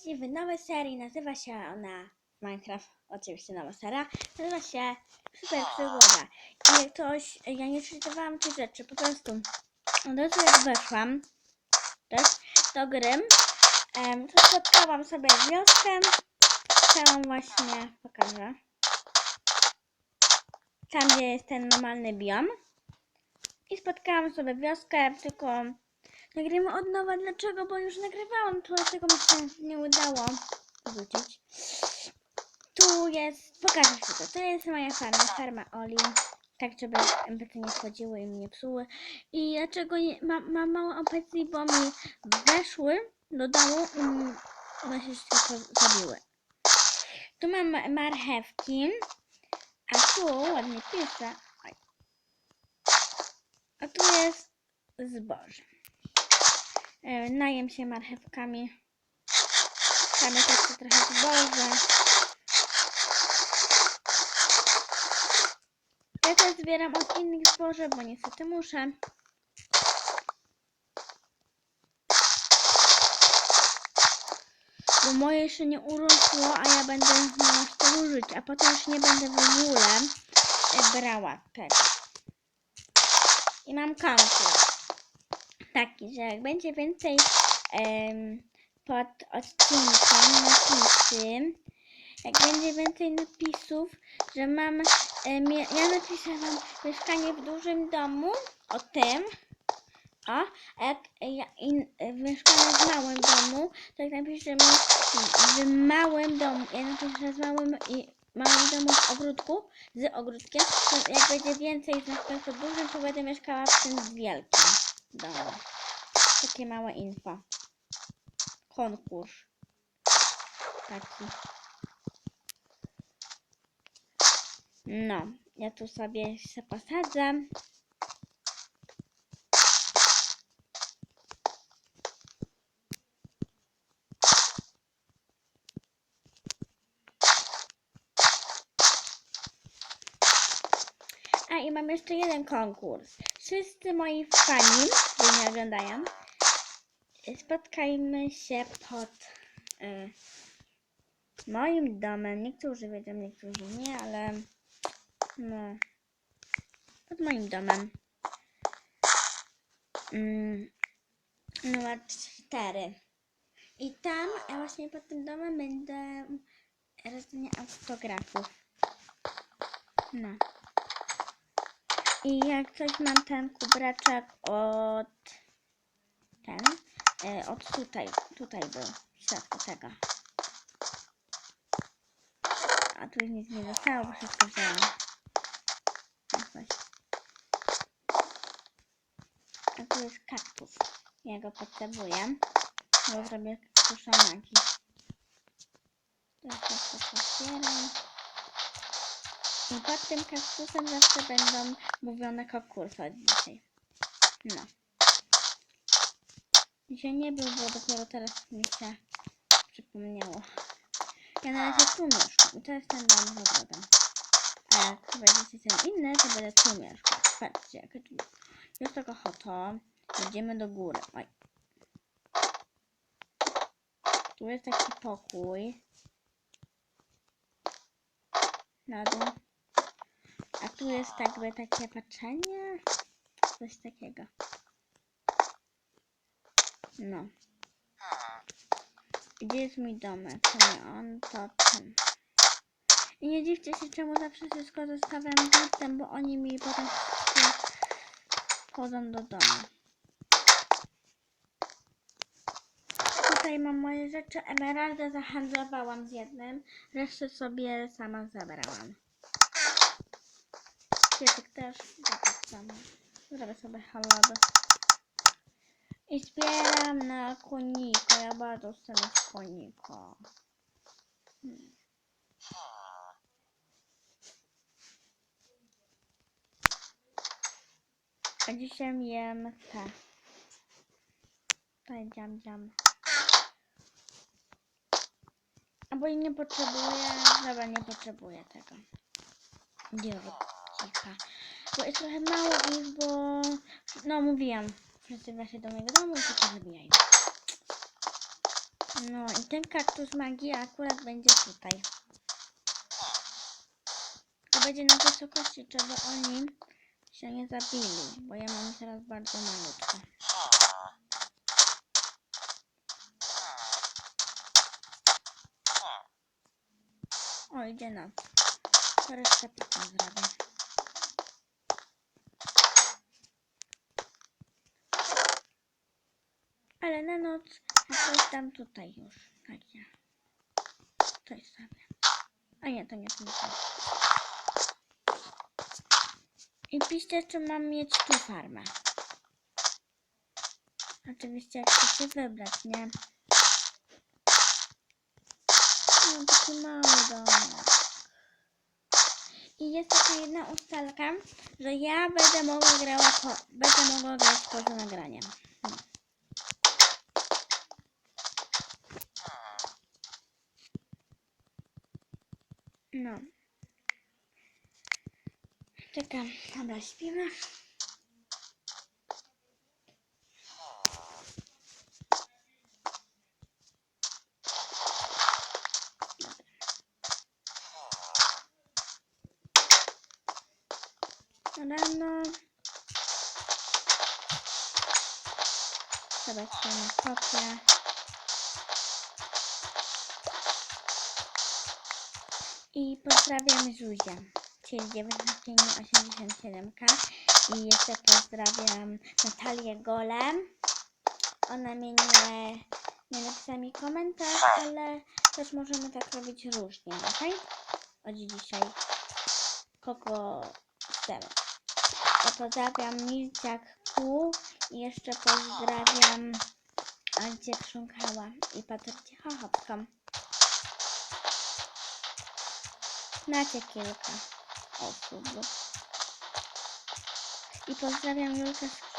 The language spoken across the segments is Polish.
Witajcie w nowej serii. Nazywa się ona Minecraft. Oczywiście nowa seria. Nazywa się Super Przygoda. I jak ktoś, ja nie przeczytywałam tych rzeczy, po prostu od razu jak weszłam też do gry, em, to spotkałam sobie wioskę. Chciałam właśnie, pokażę. Tam, gdzie jest ten normalny biom. I spotkałam sobie wioskę, tylko nagrywam od nowa. Dlaczego? Bo już nagrywałam, to dlatego mi się nie udało wrócić. Tu jest, pokażę ci to. Jest moja farma, farma Oli. Tak, żeby NPC nie wchodziły i mnie psuły. I dlaczego nie, ma, mam mało NPC, bo mi weszły do domu i one się wszystko zabiły. Tu mam marchewki, a tu ładnie pisze. A tu jest zboże. E, Najem się marchewkami. Tam jest trochę zboża. Ja też zbieram od innych zboże, bo niestety muszę. Bo moje jeszcze nie urosło, a ja będę miała z tego żyć, a potem już nie będę w ogóle e, brała tego. I mam konkurs taki, że jak będzie więcej em, pod odcinkiem napisy, jak będzie więcej napisów, że mam, ja napiszę wam mieszkanie w dużym domu, o tym, o, a jak ja, in, mieszkanie w małym domu, to jak napiszę w małym domu, ja napiszę z małym i małym domu w ogródku, z ogródkiem, to jak będzie więcej z na przykład w dużym, to będę mieszkała w tym wielkim domu. Takie małe info. Konkurs. Taki. No, ja tu sobie się posadzę. A i mam jeszcze jeden konkurs. Wszyscy moi fani, którzy mnie oglądają, spotkajmy się pod y, moim domem. Niektórzy wiedzą, niektórzy nie, ale no, pod moim domem. Mm, numer 4. I tam, e, właśnie pod tym domem będę rozdanie autografów. No. I jak coś mam ten kubraczek od ten, e, od tutaj, tutaj był, w środku tego. A tu nic nie zostało, bo wszystko wzięłam. Jakoś. A tu jest kaktus. Ja go potrzebuję, bo zrobię kaktuszonaki. To jest to otwieram. I pod tym kaktusem zawsze będą mówione konkursy od dzisiaj. No. Dzisiaj nie był, bo dopiero teraz mi się przypomniało. Ja na razie tu mieszkam i jest ten dom z ogrodem. A jak będziecie ten inny, to będę tu mieszkać. Patrzcie, jakie tu jest. Taka chata. Idziemy do góry. Oj. Tu jest taki pokój. Na dół. A tu jest jakby takie patrzenie. Coś takiego. No. Gdzie jest mój domek? To nie on, to ten. I nie dziwcie się, czemu zawsze wszystko zostawiam dzieciom, bo oni mi potem wchodzą do domu. Tutaj mam moje rzeczy. Emeraldę zahandlowałam z jednym. Resztę sobie sama zabrałam. Piesek też, ja tak samo. Zrobię sobie haladę. I zbieram na konika. Ja bardzo chcę mieć konika. Hmm. A dzisiaj jem te. Tutaj dziam, dziam. A bo nie potrzebuję, dobra, nie potrzebuję tego. Dziewczyka. Bo jest trochę mało ich, bo... No, mówiłam. Wszyscy weszli do mojego domu i się zabijają. No i ten kaktus magii akurat będzie tutaj. To będzie na wysokości, żeby oni się nie zabili, bo ja mam teraz bardzo malutko. O, idzie noc. To resztę potem zrobię. Noc jakoś tam tutaj już. Sobie. A nie, to nie to nie. I piszcie, czy mam mieć tu farmę. Oczywiście jak chcecie wybrać, nie? No taki mały domek. I jest taka jedna ustalka, że ja będę mogła będę mogła grać poza nagraniem. No. Czekam. Dobra, śpimy. Rano. Zobaczymy kopię. I pozdrawiam Zuzię, czyli 1987K. I jeszcze pozdrawiam Natalię Golem. Ona mnie nie, nie napisała mi komentarz, ale też możemy tak robić różnie, ok? Od dzisiaj. Kogo chcemy. Ja pozdrawiam Milciak Q i jeszcze pozdrawiam Ancie Krząkała i Patrycję Chochowską. Macie kilka osób. I pozdrawiam Julkę Skrzypek.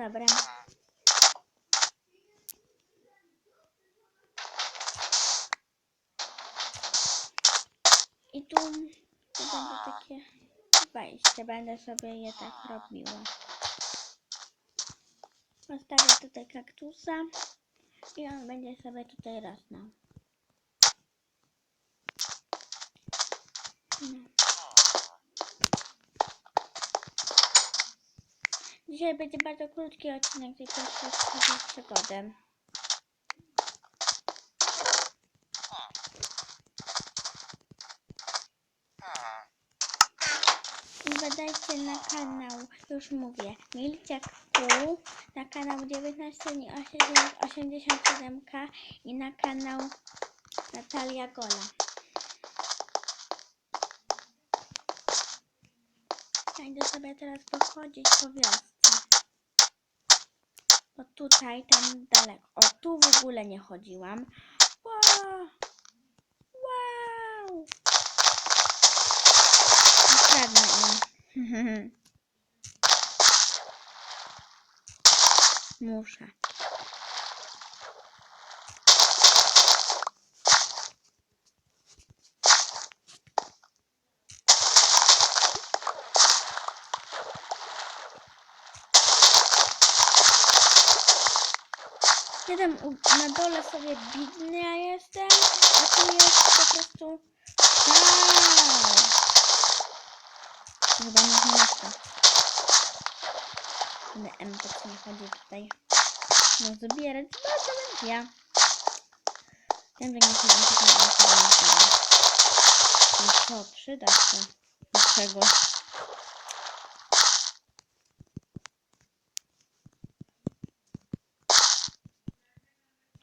Dobra. I tu, tu będzie takie wejście. Będę sobie je tak robiła. Postawię tutaj kaktusa i on będzie sobie tutaj rosnął. No. Dzisiaj będzie bardzo krótki odcinek swojej przygody. I Wpadajcie na kanał, już mówię, Milciak Pół, na kanał 1987K i na kanał Natalia Gola. Ja sobie teraz pochodzić po wiosce. Bo tutaj, tam daleko. O, tu w ogóle nie chodziłam. Wow! Wow! Ukradnę im. Muszę. Jeden na dole sobie bidny ja jestem, a tu jest po prostu... Wow! Chyba nie zmieszczę. będę M, to co nie chodzi tutaj. No zabierać, no to będzie ja. Wiem, że nie chcę M, to nie chcę M, No co, przyda się do czegoś.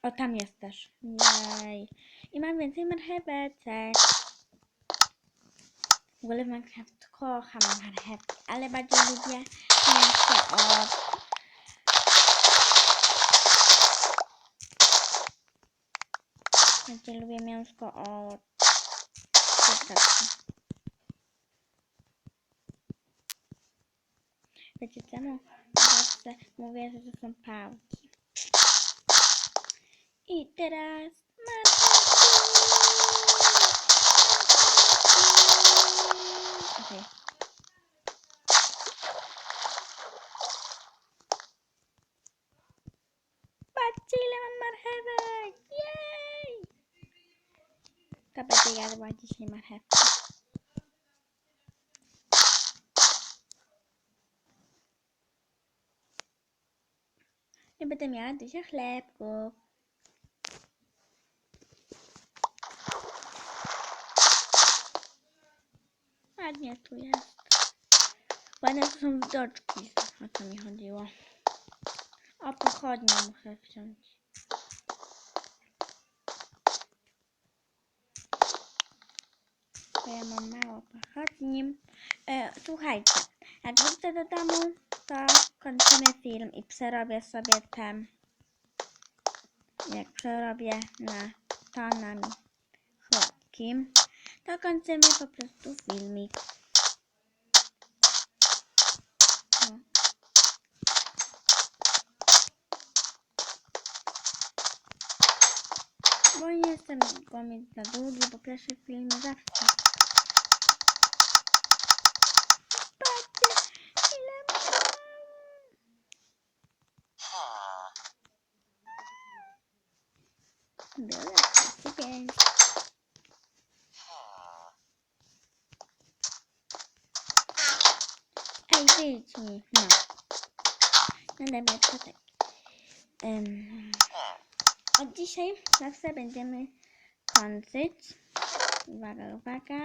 O, tam jest też. Jej. I mam więcej marcheweczek. W ogóle Minecraft kocham marchewki, ale bardziej lubię mięso od... Bardziej lubię mięsko od... kurczaczka. Wiecie czemu? Zawsze mówię, że to są pałki. I teraz. Okej. Patrzcie ile mam marchewek! Jej! To będę jadła dzisiaj marchewki. I będę miała dużo chlebków. Ładnie tu jest. Ładne to są widoczki, o co mi chodziło. O, pochodnie muszę wziąć. Bo ja mam mało pochodni. E, słuchajcie, jak wrócę do domu, to kończymy film i przerobię sobie ten. Jak przerobię na tonami chlebki, to kończymy po prostu filmik. No. Bo nie jestem go mieć za długi, bo pierwszy film zawsze. Patrzcie, ile mam. Było 35. Wyjdź mi. No. No dobra, to tak. Em, od dzisiaj zawsze będziemy kończyć. Uwaga, uwaga.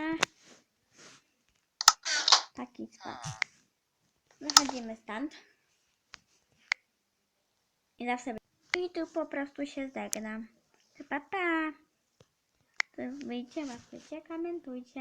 Taki sposób. Wychodzimy stąd. I zawsze. I tu po prostu się żegnam. Pa, pa. Wyjdźcie, łapkujcie, komentujcie.